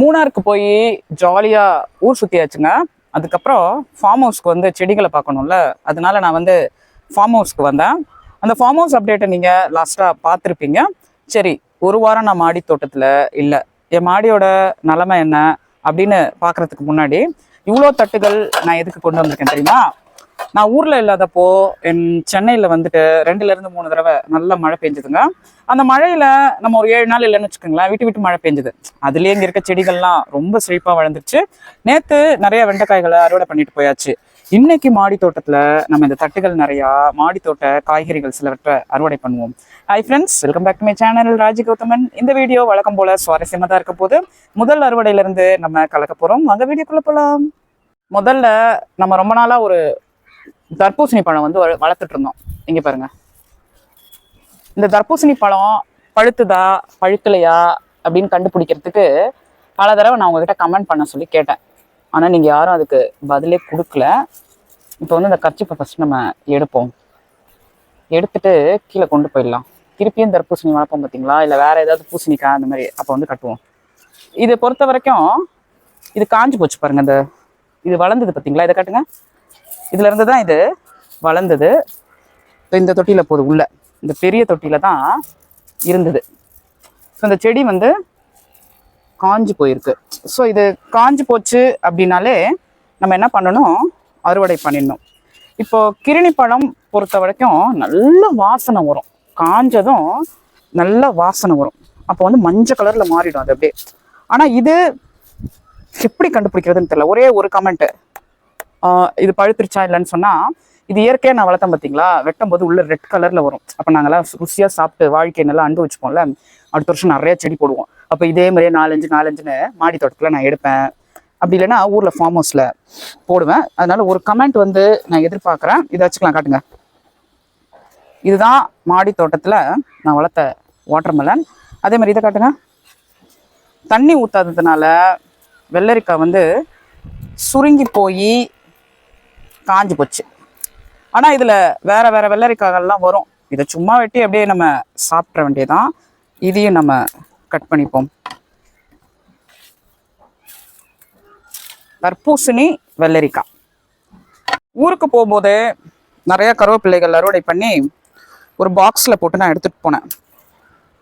மூணாருக்கு போய் ஜாலியாக ஊர் சுற்றியாச்சுங்க அதுக்கப்புறம் ஃபார்ம் ஹவுஸ்க்கு வந்து செடிகளை பார்க்கணும்ல. அதனால நான் வந்து ஃபார்ம் ஹவுஸ்க்கு வந்தேன். அந்த ஃபார்ம் ஹவுஸ் அப்டேட்டை நீங்கள் லாஸ்ட்டாக பார்த்துருப்பீங்க. சரி ஒரு வாரம் நான் மாடி தோட்டத்தில் இல்லை. என் மாடியோட நிலமை என்ன? அப்படின்னு பார்க்குறதுக்கு முன்னாடி இவ்வளோ தட்டுகள் நான் எதுக்கு கொண்டு வந்திருக்கேன் தெரியுமா? நான் ஊரில் இல்லாதப்போ என் சென்னையில் வந்துட்டு ரெண்டுலேருந்து மூணு தடவை நல்ல மழை பெஞ்சுதுங்க. அந்த மழையில் நம்ம ஒரு ஏழு நாள் இல்லைன்னு வச்சுக்கோங்களேன் விட்டு விட்டு மழை பெஞ்சுது. அதுலேயே இங்கே இருக்க செடிகள்லாம் ரொம்ப செழிப்பாக வளர்ந்துருச்சு. நேற்று நிறைய வெண்டைக்காய்களை அறுவடை பண்ணிட்டு போயாச்சு. இன்னைக்கு மாடி தோட்டத்தில் நம்ம இந்த தட்டுகள் நிறையா மாடி தோட்ட காய்கறிகள் சிலவற்றை அறுவடை பண்ணுவோம். Hi friends welcome back to my channel Raji Gauthaman. இந்த வீடியோ வழக்கம் போல சுவாரஸ்யமாக தான் இருக்க போது முதல் அறுவடையிலேருந்து நம்ம கலக்க போகிறோம் அங்கே வீடியோக்குள்ளே போகலாம் முதல்ல நம்ம ரொம்ப நாளாக ஒரு தர்பூசணி பழம் வந்து வளர்த்துட்டு இருந்தோம் இங்க பாருங்க. இந்த தர்பூசணி பழம் பழுத்துதா பழுக்கலையா அப்படின்னு கண்டுபிடிக்கிறதுக்கு பல தடவை நான் உங்ககிட்ட கமெண்ட் பண்ண சொல்லி கேட்டேன். ஆனா நீங்க யாரும் அதுக்கு பதிலே கொடுக்கல. இப்போ வந்து இந்த கர்ச்சிப்பை ஃபர்ஸ்ட் நம்ம எடுப்போம். எடுத்துட்டு கீழே கொண்டு போயிடலாம். திருப்பியும் தர்பூசணி வளர்ப்போம் பார்த்தீங்களா இல்லை வேற ஏதாவது பூசணிக்காய் அந்த மாதிரி அப்போ வந்து கட்டுவோம். இதை பொறுத்த வரைக்கும் இது காஞ்சு போச்சு பாருங்க இந்த இது வளர்ந்தது பார்த்தீங்களா இதை காட்டுங்க. இதுல இருந்து தான் இது வளர்ந்தது. இப்போ இந்த தொட்டியில் போகுது உள்ள. இந்த பெரிய தொட்டியில தான் இருந்தது. ஸோ இந்த செடி வந்து காஞ்சு போயிருக்கு. ஸோ இது காஞ்சு போச்சு அப்படின்னாலே நம்ம என்ன பண்ணணும்? அறுவடை பண்ணிடணும். இப்போ கிருணி பழம் பொறுத்த வரைக்கும் நல்ல வாசனை வரும். காஞ்சதும் நல்ல வாசனை வரும். அப்போ வந்து மஞ்சள் கலரில் மாறிடும் அது அப்படியே. ஆனால் இது எப்படி கண்டுபிடிக்கிறதுன்னு தெரியல. ஒரே ஒரு கமெண்ட்டு இது பழுத்துருச்சா இல்லைன்னு சொன்னால் இது இயற்கையாக நான் வளர்த்தேன் பார்த்தீங்களா வெட்டும் போது உள்ள ரெட் கலரில் வரும். அப்போ நாங்கெல்லாம் ருசியாக சாப்பிட்டு வாழ்க்கை நல்லா அண்டு வச்சுப்போம்ல அடுத்த வருஷம் நிறைய செடி போடுவோம். அப்போ இதே மாதிரியே நாலஞ்சு நாலஞ்சுன்னு மாடி தோட்டத்தில் நான் எடுப்பேன். அப்படி இல்லைன்னா ஊரில் ஃபார்ம் ஹவுஸில் போடுவேன். அதனால ஒரு கமெண்ட் வந்து நான் எதிர்பார்க்குறேன். இதை வச்சுக்கலாம் காட்டுங்க. இதுதான் மாடி தோட்டத்தில் நான் வளர்த்த வாட்டர்மெலன் அதே மாதிரி இதை காட்டுங்க. தண்ணி ஊற்றாததுனால வெள்ளரிக்காய் வந்து சுருங்கி போய் காஞ்சி போச்சு. ஆனால் இதில் வேற வேற வெள்ளரிக்காய்கள்லாம் வரும். இதை சும்மா வெட்டி அப்படியே நம்ம சாப்பிட்ற வேண்டியதான் இதையும் நம்ம கட் பண்ணிப்போம். தர்பூசணி வெள்ளரிக்காய். ஊருக்கு போகும்போது நிறையா கருவேப்பிள்ளைகள் அறுவடை பண்ணி ஒரு பாக்ஸில் போட்டு நான் எடுத்துகிட்டு போனேன்.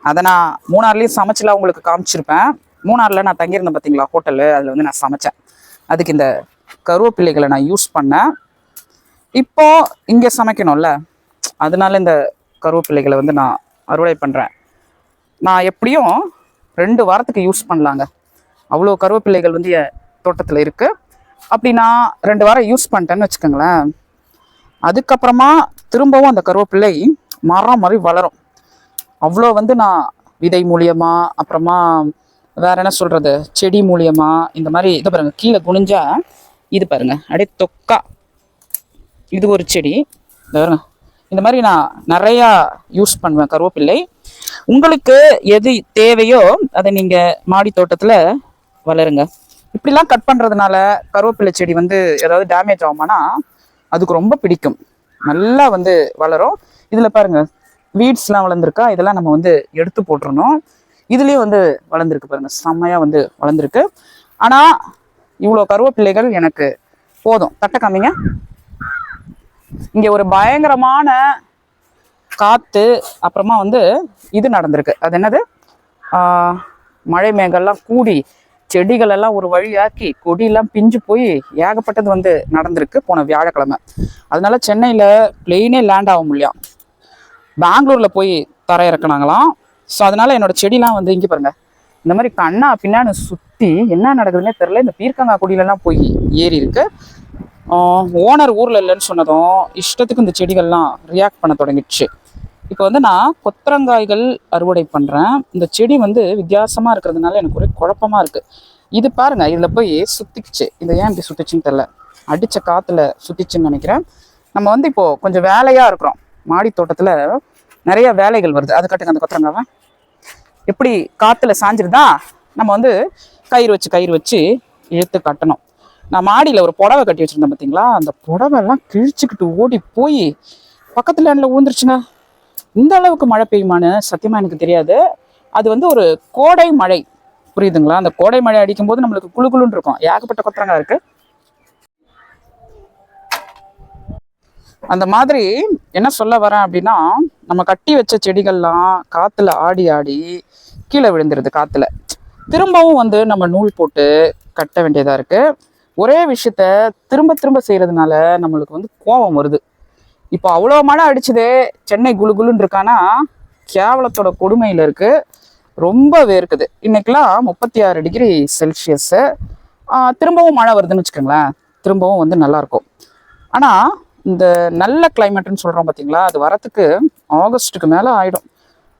அதை நான் மூணார்லேயும் சமைச்சுலாம் உங்களுக்கு காமிச்சிருப்பேன். மூணாரில் நான் தங்கியிருந்தேன் பார்த்தீங்களா ஹோட்டலு அதில் வந்து நான் சமைச்சேன். அதுக்கு இந்த கருவேப்பிள்ளைகளை நான் யூஸ் பண்ணேன். இப்போ இங்கே சமைக்கணும்ல. அதனால இந்த கருவேப்பிள்ளைகளை வந்து நான் அறுவடை பண்ணுறேன் நான் எப்படியும் ரெண்டு வாரத்துக்கு யூஸ் பண்ணலாங்க. அவ்வளோ கருவேப்பிள்ளைகள் வந்து என் தோட்டத்தில் இருக்குது அப்படி நான் ரெண்டு வாரம் யூஸ் பண்ணிட்டேன்னு வச்சுக்கோங்களேன். அதுக்கப்புறமா திரும்பவும் அந்த கருவேப்பிள்ளை மரம் மாதிரி வளரும். அவ்வளோ வந்து நான் விதை மூலியமாக அப்புறமா வேற என்ன சொல்கிறது செடி மூலியமாக இந்த மாதிரி இதை பாருங்கள் கீழே குனிஞ்சா இது பாருங்க அப்படியே தொக்கா இது ஒரு செடி. இந்த மாதிரி நான் நிறையா யூஸ் பண்ணுவேன் கருவேப்பிள்ளை உங்களுக்கு எது தேவையோ அதை நீங்கள் மாடி தோட்டத்தில் வளருங்க. இப்படிலாம் கட் பண்ணுறதுனால கருவேப்பிள்ளை செடி வந்து ஏதாவது டேமேஜ் ஆகுமானா அதுக்கு ரொம்ப பிடிக்கும். நல்லா வந்து வளரும். இதில் பாருங்கள் வீட்ஸ்லாம் வளர்ந்துருக்கா? இதெல்லாம் நம்ம வந்து எடுத்து போட்டுருணும் இதுலேயும் வந்து வளர்ந்துருக்கு பாருங்கள் செம்மையாக வந்து வளர்ந்துருக்கு. ஆனால் இவ்வளோ கருவேப்பிள்ளைகள் எனக்கு போதும். தட்டை காமிங்க. இங்கே ஒரு பயங்கரமான காற்று அப்புறமா வந்து இது நடந்திருக்கு. அது என்னது? மழை மேகெல்லாம் கூடி செடிகள் எல்லாம் ஒரு வழியாக்கி கொடியெல்லாம் பிஞ்சு போய் ஏகப்பட்டது வந்து நடந்திருக்கு போன வியாழக்கிழமை. அதனால சென்னையில் பிளெயினே லேண்ட் ஆக முடியும் பெங்களூரில் போய் தர இறக்குனாங்களாம். ஸோ அதனால என்னோட செடிலாம் வந்து இங்கே பாருங்க. இந்த மாதிரி கண்ணா பின்னான்னு சுற்றி என்ன நடக்குதுன்னே தெரில இந்த பீர்க்கங்கா கொடியிலலாம் போய் ஏறி இருக்கு. ஓனர் ஊரில் இல்லைன்னு சொன்னதும் இஷ்டத்துக்கு இந்த செடிகள்லாம் ரியாக்ட் பண்ண தொடங்கிடுச்சு. இப்போ வந்து நான் கொத்தரங்காய்கள் அறுவடை பண்ணுறேன் இந்த செடி வந்து வித்தியாசமாக இருக்கிறதுனால எனக்கு ஒரே குழப்பமாக இருக்குது இது பாருங்கள் இதில் போய் சுற்றிக்குச்சு இதை ஏன் இப்படி சுட்டுச்சுன்னு தெரில அடித்த காற்றுல சுத்திச்சுன்னு நினைக்கிறேன். நம்ம வந்து இப்போது கொஞ்சம் வேலையாக இருக்கிறோம். மாடி தோட்டத்தில் நிறைய வேலைகள் வருது. அது கட்டுங்க அந்த கொத்தரங்காவை. எப்படி காற்றுல சாஞ்சிருந்தா நம்ம வந்து கயிறு வச்சு கயிறு வச்சு இழுத்து கட்டணும். நான் மாடியில் ஒரு புடவை கட்டி வச்சுருந்தேன் பார்த்தீங்களா அந்த புடவைலாம் கிழிச்சிக்கிட்டு கிழிச்சுக்கிட்டு ஓடி போய் பக்கத்தில் லேண்டில் விழுந்துருச்சுங்க இந்த அளவுக்கு மழை பெய்யுமான்னு சத்தியமாக எனக்கு தெரியாது. அது வந்து ஒரு கோடை மழை. புரியுதுங்களா? அந்த கோடை மழை அடிக்கும் போது நம்மளுக்கு குளு குளுன்னு இருக்கும். ஏகப்பட்ட கொத்தரங்காய் இருக்கு. அந்த மாதிரி என்ன சொல்ல வரேன் அப்படின்னா நம்ம கட்டி வச்ச செடிகள்லாம் காற்றுல ஆடி ஆடி கீழே விழுந்துருது காற்றுல திரும்பவும் வந்து நம்ம நூல் போட்டு கட்ட வேண்டியதாக இருக்குது ஒரே விஷயத்த திரும்ப திரும்ப செய்கிறதுனால நம்மளுக்கு வந்து கோபம் வருது. இப்போ அவ்வளோ மழை அடிச்சதே சென்னை குழு குளுன்னு இருக்கானா? கேவலத்தோட கொடுமையில் இருக்குது ரொம்ப வேர்க்குது. இன்றைக்கெலாம் முப்பத்தி ஆறு டிகிரி செல்சியஸ்ஸு திரும்பவும் மழை வருதுன்னு வச்சுக்கோங்களேன். திரும்பவும் வந்து நல்லா இருக்கும் இந்த நல்ல கிளைமேட்டுன்னு சொல்கிறோம் பார்த்தீங்களா அது வரத்துக்கு ஆகஸ்ட்டுக்கு மேலே ஆகிடும்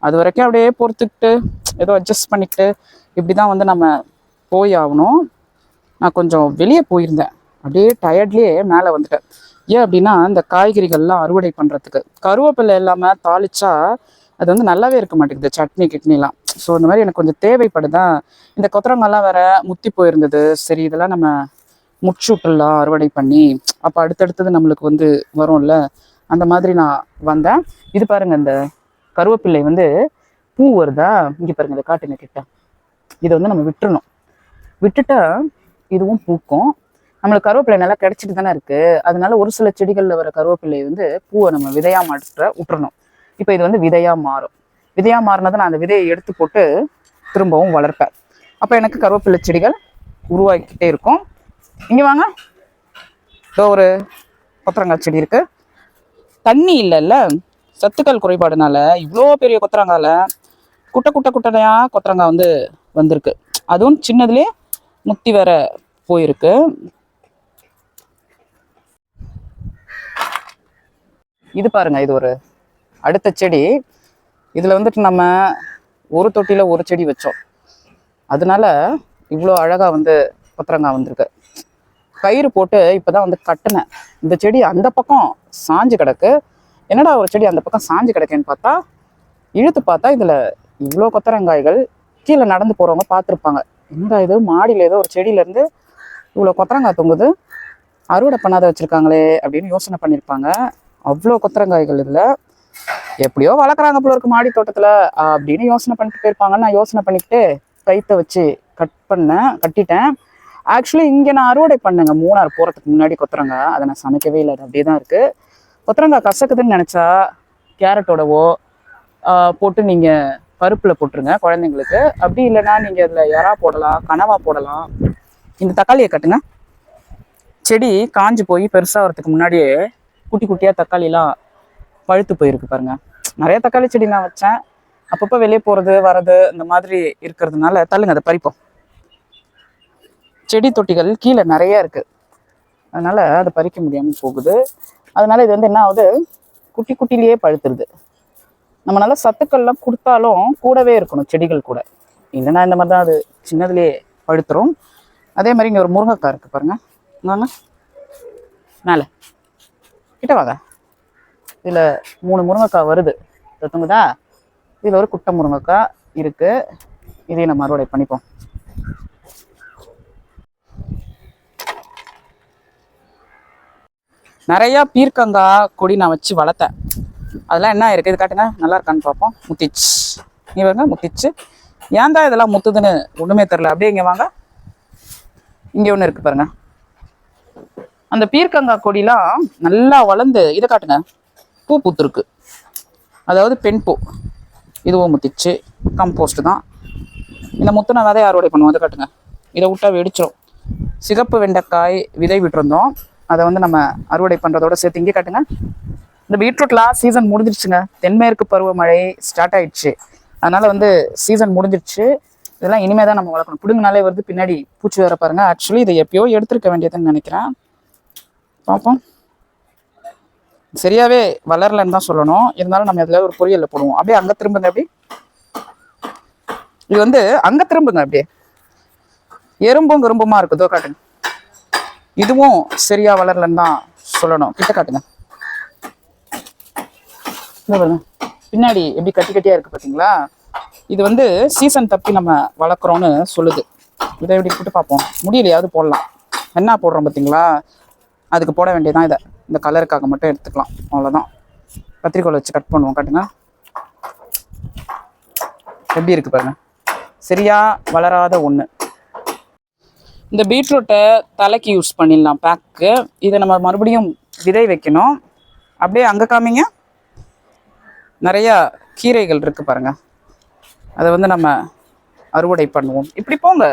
அது வரைக்கும் அப்படியே பொறுத்துக்கிட்டு ஏதோ அட்ஜஸ்ட் பண்ணிக்கிட்டு இப்படி தான் வந்து நம்ம போய் ஆகணும். நான் கொஞ்சம் வெளியே போயிருந்தேன். அப்படியே டயர்ட்லேயே மேலே வந்துட்டேன். ஏன் அப்படின்னா இந்த காய்கறிகள்லாம் அறுவடை பண்ணுறதுக்கு கருவேப்பிலை இல்லாமல் தாளிச்சா அது வந்து நல்லாவே இருக்க மாட்டேங்குது சட்னி கிட்னிலாம். ஸோ இந்த மாதிரி எனக்கு கொஞ்சம் தேவைப்படுதா? இந்த கொத்தரங்கெல்லாம் வேற முத்தி போயிருந்தது. சரி இதெல்லாம் நம்ம முச்சு அறுவடை பண்ணி அப்போ அடுத்தடுத்தது நம்மளுக்கு வந்து வரும்ல? அந்த மாதிரி நான் வந்தேன். இது பாருங்க இந்த கருவேப்பிள்ளை வந்து பூ வருதா? இங்கே பாருங்க இதை காட்டுங்க கிட்ட. இதை வந்து நம்ம விட்டுறணும். விட்டுட்டா இதுவும் பூக்கும். நம்மளுக்கு கருவேப்பிலை நல்லா கிடைச்சிட்டு தானே இருக்குது அதனால ஒரு சில செடிகளில் வர கருவேப்பிலை வந்து பூவை நம்ம விதையாக மாற்ற விட்டுறணும் இப்போ இது வந்து விதையாக மாறும். விதையாக மாறினதை நான் அந்த விதையை எடுத்து போட்டு திரும்பவும் வளர்ப்பேன். அப்போ எனக்கு கருவேப்பிலை செடிகள் உருவாக்கிட்டே இருக்கும். இங்கே வாங்க. இதோ ஒரு கொத்தரங்காய் செடி இருக்குது தண்ணி இல்லைல்ல. சத்துக்கள் குறைபாடுனால இவ்வளோ பெரிய கொத்தரங்காயில் குட்டை குட்டை குட்டையாக கொத்தரங்காய் வந்து வந்திருக்கு. அதுவும் சின்னதுலேயே முத்தி வேற போயிருக்கு. இது பாருங்க இது ஒரு அடுத்த செடி. இதில் வந்துட்டு நம்ம ஒரு தொட்டியில் ஒரு செடி வச்சோம். அதனால இவ்வளோ அழகாக வந்து கொத்தரங்காய் வந்திருக்கு. கயிறு போட்டு இப்போதான் வந்து கட்டினேன். இந்த செடி அந்த பக்கம் சாஞ்சு கிடக்கு. என்னடா ஒரு செடி அந்த பக்கம் சாஞ்சு கிடக்குன்னு பார்த்தா இழுத்து பார்த்தா இதில் இவ்வளோ கொத்தரங்காய்கள் கீழே நடந்து போகிறவங்க பார்த்துருப்பாங்க. என்னடா இது மாடியில் ஏதோ ஒரு செடியிலேருந்து இவ்வளோ கொத்தரங்காய் தொங்குது. அறுவடை பண்ணாத வச்சுருக்காங்களே அப்படின்னு யோசனை பண்ணியிருப்பாங்க. அவ்வளோ கொத்தரங்காய்கள் இதில். எப்படியோ வளர்க்குறாங்க போல இருக்கு மாடி தோட்டத்தில் அப்படின்னு யோசனை பண்ணிட்டு போயிருப்பாங்கன்னு நான் யோசனை பண்ணிக்கிட்டு கைத்தை வச்சு கட் பண்ணேன் கட்டிட்டேன். ஆக்சுவலி இங்கே நான் அறுவடை பண்ணேங்க. மூணார் போகிறதுக்கு முன்னாடி கொத்தரங்காய். அதை நான் சமைக்கவே இல்லை. அது அப்படியே தான் இருக்குது கொத்தரங்காய் கசக்குதுன்னு நினச்சா கேரட்டோடவோ போட்டு நீங்கள் பருப்பில் போட்டுருங்க குழந்தைங்களுக்கு. அப்படி இல்லைன்னா நீங்கள் அதில் எறா போடலாம் கனவா போடலாம். இந்த தக்காளியை கட்டுங்க. செடி காஞ்சு போய் பெருசாகிறதுக்கு முன்னாடியே குட்டி குட்டியாக தக்காளிலாம் பழுத்து போயிருக்கு பாருங்கள் நிறைய தக்காளி செடி நான் வச்சேன். அப்பப்போ வெளியே போகிறது வர்றது இந்த மாதிரி இருக்கிறதுனால தள்ளுங்க அதை பறிப்போம். செடி தொட்டிகள் கீழே நிறைய இருக்குது அதனால் அதை பறிக்க முடியாமல் போகுது. அதனால் இது வந்து என்ன ஆகுது? குட்டி குட்டிலேயே பழுத்துருது. நம்ம நல்லா சத்துக்கள்லாம் கொடுத்தாலும் கூடவே இருக்கணும் செடிகள் கூட. இல்லைன்னா இந்த மாதிரி தான் அது சின்னதுலேயே பழுத்துரும். அதே மாதிரி இங்கே ஒரு முருங்கைக்காய் இருக்குது பாருங்கள் வாங்க மேலே. கிட்ட வாங்க. இதில் மூணு முருங்கைக்காய் வருது. தொத்துங்குதா இதில் ஒரு குட்டை முருங்கைக்காய் இருக்கு. இதையும் நம்ம அறுவடை பண்ணிப்போம். நிறையா பீர்க்கங்காய் கொடி நான் வச்சு வளர்த்தேன். அதெல்லாம் என்ன இருக்குது இது காட்டுங்க. நல்லா இருக்கான்னு பார்ப்போம். முத்திச்சு. நீ வாங்க முத்திச்சு. ஏன் தான் இதெல்லாம் முத்துதுன்னு ஒன்றுமே தெரில அப்படியே இங்கே வாங்க. இங்கே ஒன்று இருக்கு பாருங்க. அந்த பீர்க்கங்காய் கொடிலாம் நல்லா வளர்ந்து இதை காட்டுங்க. பூ பூத்துருக்கு. அதாவது பெண் பூ. இதுவும் முத்திச்சு கம்போஸ்ட் தான். இந்த முத்தின விதை அறுவடை பண்ணுவோம் அதை காட்டுங்க. இதை விட்டா வெடிச்சிடும் சிகப்பு வெண்டைக்காய் விதை விட்டுருந்தோம். அதை வந்து நம்ம அறுவடை பண்ணுறதோட சேர்த்து இங்கே காட்டுங்க. இந்த பீட்ரூட் லாஸ்ட் சீசன் முடிஞ்சிருச்சுங்க. தென்மேற்கு பருவமழை ஸ்டார்ட் ஆயிடுச்சு. அதனால் வந்து சீசன் முடிஞ்சிருச்சு. இதெல்லாம் இனிமே தான் நம்ம வளர்க்கணும். பிடுங்கினாலே வருது பின்னாடி பூச்சி வர பாருங்க. ஆக்சுவலி இதை எப்பயோ எடுத்திருக்க வேண்டியதுன்னு நினைக்கிறேன். பார்ப்போம். சரியாவே வளரலன்னு தான் சொல்லணும். இருந்தாலும் நம்ம இதில் ஒரு பொரியலில் போடுவோம். அப்படியே அங்கே திரும்புங்க அப்படி. இது வந்து அங்கே திரும்புங்க அப்படியே. எறும்பும் கரும்புமா இருக்குதோ காட்டுங்க. இதுவும் சரியா வளரலன்னு தான் சொல்லணும். கிட்ட காட்டுங்க. பின்னாடி எப்படி கட்டி கட்டியா இருக்கு பாத்தீங்களா? இது வந்து சீசன் தப்பி நம்ம வளர்க்குறோன்னு சொல்லுது. இதை எப்படி போட்டு பார்ப்போம்? முடியலையாவது போடலாம். என்ன போடுறோம் பார்த்தீங்களா? அதுக்கு போட வேண்டியதான் இதை. இந்த கலருக்காக மட்டும் எடுத்துக்கலாம். அவ்வளோதான் கத்திரிக்கோல் வச்சு கட் பண்ணுவோம். காட்டுங்க. எப்படி இருக்குது பாருங்க. சரியா வளராத ஒன்று இந்த பீட்ரூட்டை தலைக்கு யூஸ் பண்ணிடலாம். பேக்கு இதை நம்ம மறுபடியும் விதை வைக்கணும். அப்படியே அங்கே காமிங்க. நிறையா கீரைகள் இருக்குது பாருங்கள் அதை வந்து நம்ம அறுவடை பண்ணுவோம். இப்படி போங்க.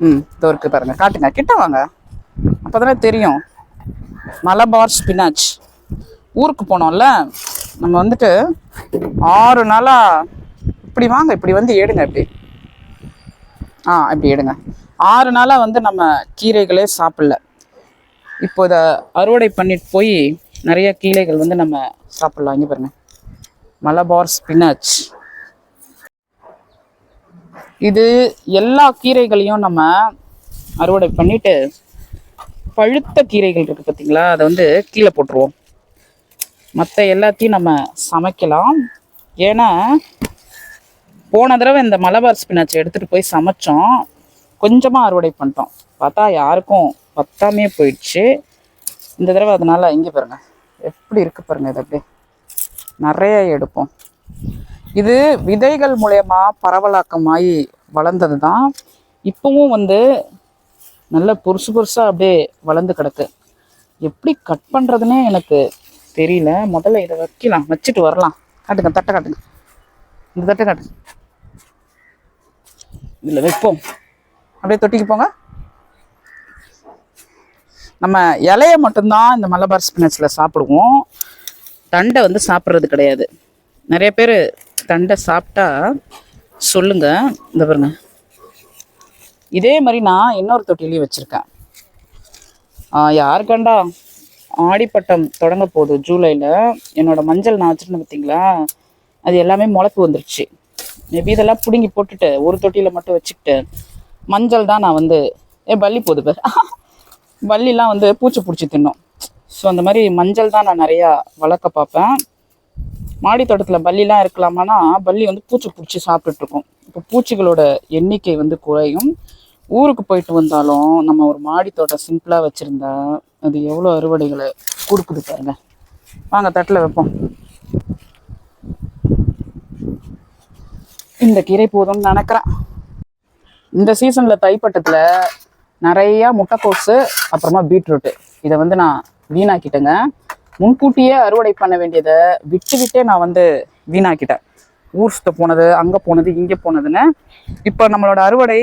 ம் இதோ இருக்குது பாருங்கள் காட்டுங்க. கிட்ட வாங்க. அப்பதானே தெரியும். மலபார் ஸ்பினாச். ஊருக்கு போனோம்ல. நம்ம வந்துட்டு ஆறு நாளாக இப்படி வாங்க. இப்படி வந்து எடுங்க இப்படி. ஆ இப்படி எடுங்க. ஆறு நாளாக வந்து நம்ம கீரைகளே சாப்பிடல. இப்போ இதை அறுவடை பண்ணிட்டு போய் நிறைய கீரைகள் வந்து நம்ம சாப்பிட்லாம். இங்கே பாருங்க. மலபார் ஸ்பினாச். இது எல்லா கீரைகளையும் நம்ம அறுவடை பண்ணிட்டு பழுத்த கீரைகள் இருக்கு பார்த்தீங்களா அதை வந்து கீழே போட்டுருவோம். மற்ற எல்லாத்தையும் நம்ம சமைக்கலாம். ஏன்னா போன தடவை இந்த மலபார் ஸ்பினாச் எடுத்துகிட்டு போய் சமைச்சோம். கொஞ்சமாக அறுவடை பண்ணிட்டோம். பார்த்தா யாருக்கும் பத்தாமே போயிடுச்சு. இந்த தடவை அதனால் இங்கே பாருங்கள் எப்படி இருக்கு பாருங்கள் இது அப்படியே. நிறைய எடுப்போம். இது விதைகள் மூலயமா பரவலாக்கமாகி வளர்ந்தது தான் இப்பவும் வந்து நல்ல புருசு புருசாக அப்படியே வளர்ந்து கிடக்கு. எப்படி கட் பண்ணுறதுனே எனக்கு தெரியல. முதல்ல இதை வைக்கலாம். வச்சுட்டு வரலாம். காட்டுங்க தட்டை காட்டுங்க. இந்த தட்டை காட்டுங்க இதில் வைப்போம். அப்படியே தொட்டிக்கு போங்க. நம்ம இலையை மட்டும்தான் இந்த மலபார் ஸ்பினச்சில் சாப்பிடுவோம். தண்டை வந்து சாப்பிட்றது கிடையாது. நிறைய பேர் தண்டை சாப்பிட்டா சொல்லுங்க இந்த பாருங்க. இதே மாதிரி நான் இன்னொரு தொட்டிலையும் வச்சுருக்கேன். யாருக்கண்டா? ஆடிப்பட்டம் தொடங்க போகுது ஜூலையில் என்னோடய மஞ்சள் நான் வச்சுருந்தேன் பார்த்தீங்களா அது எல்லாமே முளைப்பு வந்துருச்சு. மேபி இதெல்லாம் பிடுங்கி போட்டுட்டு ஒரு தொட்டியில் மட்டும் வச்சுக்கிட்டு மஞ்சள் தான் நான் வந்து ஏ பள்ளி போகுது பேர். பள்ளிலாம் வந்து பூச்சி பிடிச்சி தின்னும். ஸோ அந்த மாதிரி மஞ்சள் தான் நான் நிறையா வளர்க்க பார்ப்பேன். மாடி தோட்டத்தில் பல்லிலாம் இருக்கலாமானா பல்லி வந்து பூச்சி பிடிச்சி சாப்பிட்டுட்டு இருக்கும் இப்போ பூச்சிகளோட எண்ணிக்கை வந்து குறையும். ஊருக்கு போயிட்டு வந்தாலும் நம்ம ஒரு மாடி தோட்டம் சிம்பிளாக வச்சுருந்தா அது எவ்வளோ அறுவடைகளை கொடுக்குது பாருங்க. வாங்க தட்டில் வைப்போம். இந்த கீரை போதும்னு நினைக்கிறேன். இந்த சீசனில் தைப்பட்டத்தில் நிறையா முட்டைக்கோஸு அப்புறமா பீட்ரூட்டு. இதை வந்து நான் வீணாக்கிட்டேங்க. முன்கூட்டியே அறுவடை பண்ண வேண்டியதை விட்டு விட்டே நான் வந்து வீணாக்கிட்டேன். ஊர் சுத்த போனது அங்கே போனது இங்கே போனதுன்னு. இப்போ நம்மளோட அறுவடை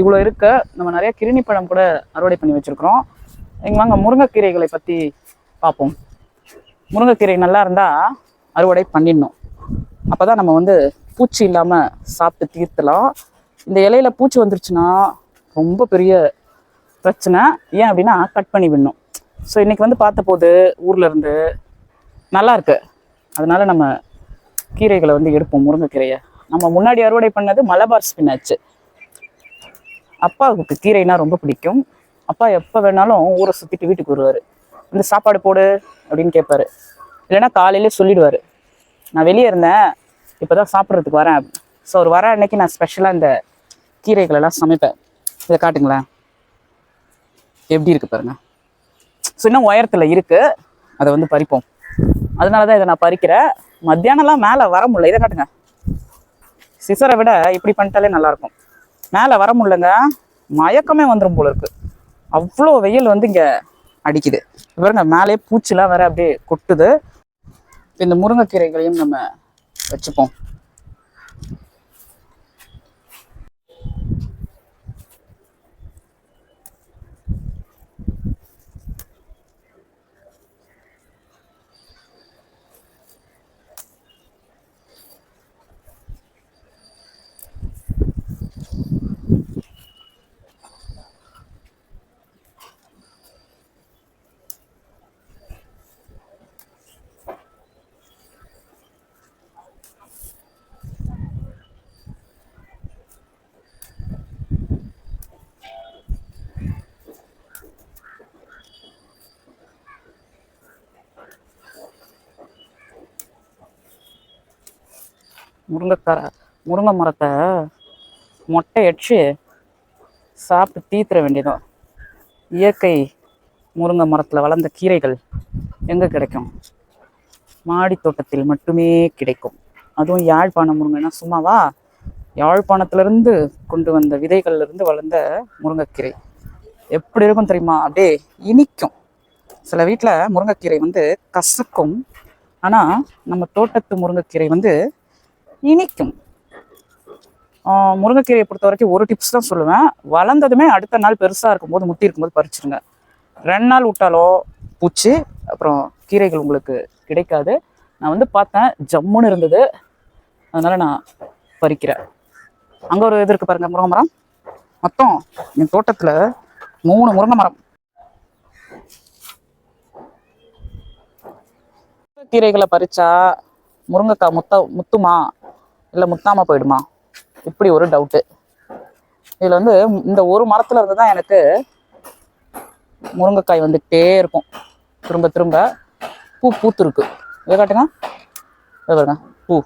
இவ்வளோ இருக்க. நம்ம நிறைய கிருணி பழம் கூட அறுவடை பண்ணி வச்சுருக்குறோம். இங்கே வாங்க முருங்கைக்கீரைகளை பற்றி பார்ப்போம். முருங்கைக்கீரை நல்லா இருந்தால் அறுவடை பண்ணிடணும். அப்போ தான் நம்ம வந்து பூச்சி இல்லாமல் சாப்பிட்டு தீர்த்தலாம். இந்த இலையில பூச்சி வந்துருச்சுன்னா ரொம்ப பெரிய பிரச்சனை. ஏன் அப்படின்னா கட் பண்ணி விடணும். ஸோ இன்னைக்கு வந்து பார்த்தபோது ஊர்ல இருந்து நல்லா இருக்கு. அதனால நம்ம கீரைகளை வந்து எடுப்போம் முருங்கைக்கீரையை. நம்ம முன்னாடி அறுவடை பண்ணது மலபார் ஸ்பினாச்சு அப்பாவுக்கு கீரைனா ரொம்ப பிடிக்கும். அப்பா எப்போ வேணாலும் ஊரை சுற்றிட்டு வீட்டுக்கு வருவார். வந்து சாப்பாடு போடு அப்படின்னு கேட்பாரு. இல்லைன்னா காலையிலே சொல்லிடுவார். நான் வெளியே இருந்தேன். இப்போ தான் சாப்பிட்றதுக்கு வரேன். ஸோ அவர் வர அன்னைக்கு நான் ஸ்பெஷலாக இந்த கீரைகளெல்லாம் சமைப்பேன். இதை காட்டுங்களேன். எப்படி இருக்கு பாருங்கள் ஸோ இன்னும் உயரத்தில் இருக்கு. அதை வந்து பறிப்போம். அதனால தான் இதை நான் பறிக்கிறேன். மத்தியானம்லாம் மேலே வர முடியல. இதை காட்டுங்க. சிசரை விட இப்படி பண்ணிட்டாலே நல்லா இருக்கும் மேலே வர முடியலங்க. மயக்கமே வந்துடும் போல இருக்கு. அவ்வளோ வெயில் வந்து இங்கே அடிக்குது. பாருங்க மேலே பூச்சிலாம் வேற அப்படியே கொட்டுது. இந்த முருங்கைக்கீரைகளையும் நம்ம வச்சுப்போம். முருங்கைக்கார முருங்கை மரத்தை மொட்டை அடிச்சு சாப்பிட்டு தீத்துற வேண்டியதும் இயற்கை முருங்கை மரத்தில் வளர்ந்த கீரைகள் எங்கே கிடைக்கும்? மாடி தோட்டத்தில் மட்டுமே கிடைக்கும். அதுவும் யாழ்ப்பாணம் முருங்கைனா சும்மாவா? யாழ்ப்பாணத்திலிருந்து கொண்டு வந்த விதைகள்லேருந்து வளர்ந்த முருங்கைக்கீரை. எப்படி இருக்கும் தெரியுமா? அப்படியே இனிக்கும். சில வீட்டில் முருங்கைக்கீரை வந்து கசக்கும். ஆனால் நம்ம தோட்டத்து முருங்கைக்கீரை வந்து இனிக்கும். முருங்கைக்கீரையை பொறுத்த வரைக்கும் ஒரு டிப்ஸ் தான் சொல்லுவேன். வளர்ந்ததுமே அடுத்த நாள் பெருசாக இருக்கும்போது முத்தி இருக்கும்போது பறிச்சிருங்க. ரெண்டு நாள் விட்டாலோ பூச்சி அப்புறம் கீரைகள் உங்களுக்கு கிடைக்காது. நான் வந்து பார்த்தேன் ஜம்முன்னு இருந்தது. அதனால் நான் பறிக்கிறேன். அங்கே ஒரு இது இருக்கு பாருங்க முருங்கை மரம். மொத்தம் என் தோட்டத்தில் மூணு முருங்கை மரம். கீரைகளை பறிச்சா முருங்கைக்காய் முத்த முத்துமா இல்லை முத்தாம போயிடுமா? இப்படி ஒரு டவுட்டு இதில் வந்து இந்த ஒரு மரத்துல இருந்து தான் எனக்கு முருங்கைக்காய் வந்துகிட்டே இருக்கும். திரும்ப திரும்ப பூ பூத்துருக்கு. இதை காட்டுங்க. இதை பாருங்க. பூ.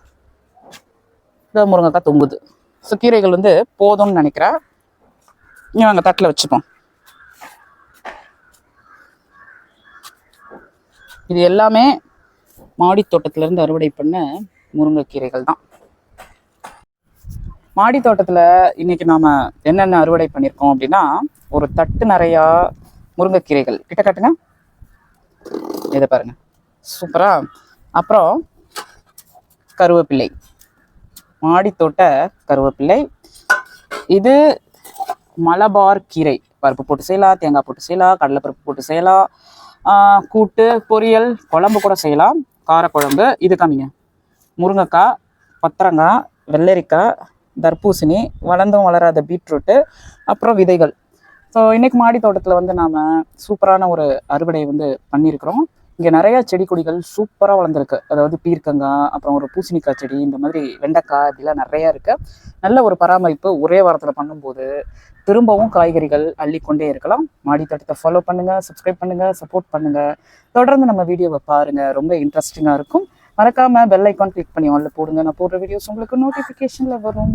இதை முருங்கைக்காய் தொங்குது. ஸோ கீரைகள் வந்து போதும்னு நினைக்கிறேன். இங்கே நாங்கள் தட்டில் வச்சுப்போம். இது எல்லாமே மாடி தோட்டத்திலேருந்து அறுவடை பண்ண முருங்கைக்கீரைகள் தான். மாடி தோட்டத்தில் இன்னைக்கு நாம என்னென்ன அறுவடை பண்ணியிருக்கோம் அப்படின்னா ஒரு தட்டு நிறையா முருங்கைக்கீரைகள். கிட்ட காட்டுங்க. இதை பாருங்க. சூப்பரா? அப்புறம் கருவேப்பிள்ளை மாடித்தோட்ட கருவேப்பிள்ளை இது மலபார் கீரை. பருப்பு போட்டு செய்யலாம் தேங்காய் போட்டு செய்யலாம் கடலைப்பருப்பு போட்டு செய்யலாம். கூட்டு பொரியல் குழம்பு கூட செய்யலாம். காரக்குழம்பு இது காமிங்க. முருங்கைக்காய் பத்திரங்காய் வெள்ளரிக்காய் தர்பூசணி வளர்ந்தும் வளராத பீட்ரூட்டு அப்புறம் விதைகள். ஸோ இன்னைக்கு மாடி தோட்டத்தில் வந்து நாம் சூப்பரான ஒரு அறுவடை வந்து பண்ணியிருக்கிறோம். இங்கே நிறையா செடி கொடிகள் சூப்பராக வளர்ந்துருக்கு. அதாவது பீர்க்கங்காய் அப்புறம் ஒரு பூசணிக்காய் செடி இந்த மாதிரி வெண்டைக்காய் இப்படிலாம் நிறையா இருக்குது நல்ல ஒரு பராமரிப்பு ஒரே வாரத்தில் பண்ணும்போது திரும்பவும் காய்கறிகள் அள்ளிக்கொண்டே இருக்கலாம். மாடி தோட்டத்தை ஃபாலோ பண்ணுங்கள் சப்ஸ்கிரைப் பண்ணுங்கள் சப்போர்ட் பண்ணுங்கள் தொடர்ந்து நம்ம வீடியோவை பாருங்கள் ரொம்ப இன்ட்ரெஸ்டிங்காக இருக்கும். மறக்காம பெல் ஐக்கான் கிளிக் பண்ணி ஆன்ல போடுங்க. நான் போடுற வீடியோஸ் உங்களுக்கு நோட்டிஃபிகேஷனில் வரும்.